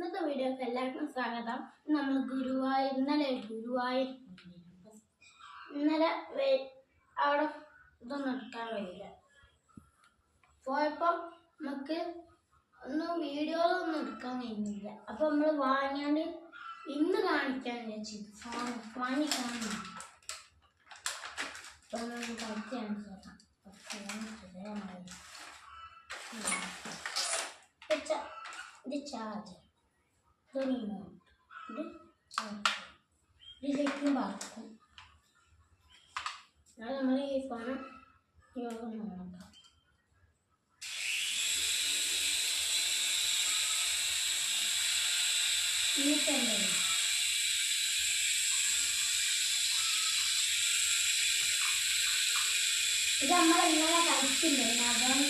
ഇന്നത്തെ വീഡിയോക്ക് എല്ലാവർക്കും സ്വാഗതം. നമ്മൾ ഗുരുവായൂർ ഇന്നലെ ഗുരുവായൂർ ഇന്നലെ അവിടെ ഇതൊന്നും എടുക്കാൻ കഴിയില്ല പോയപ്പോൾ നമുക്ക് ഒന്നും വീഡിയോകളൊന്നും എടുക്കാൻ കഴിഞ്ഞില്ല. അപ്പൊ നമ്മൾ വാങ്ങിയാണ്ട് ഇന്ന് കാണിക്കാൻ വിചാരിച്ചു ഫോൺ വാങ്ങിക്കാൻ ചാർജ്. ഇത് ഇത് ഇത് ശരിക്കും ബാക്കും അത് നമ്മൾ ഈ പണം യോഗം നോക്കാം ഈ തന്നെ ഇത് നമ്മൾ ഇന്നലെ കളിച്ചിട്ടുണ്ടായിരുന്നു അതുകൊണ്ടായിരിക്കും